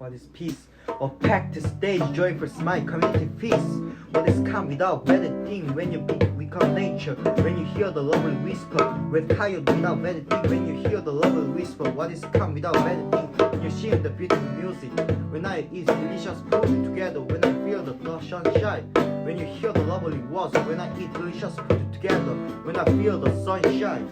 What is peace? We pack the stage, joyful smile, community feast. What is come without thing When you become nature, when you hear the lovely whisper. We're tired without meditating. When you hear the lovely whisper, what is come without thing? When you hear the beautiful music. When I eat delicious food together, when I feel the the sunshine. When you hear the lovely words, when I eat delicious food together, when I feel the sunshine.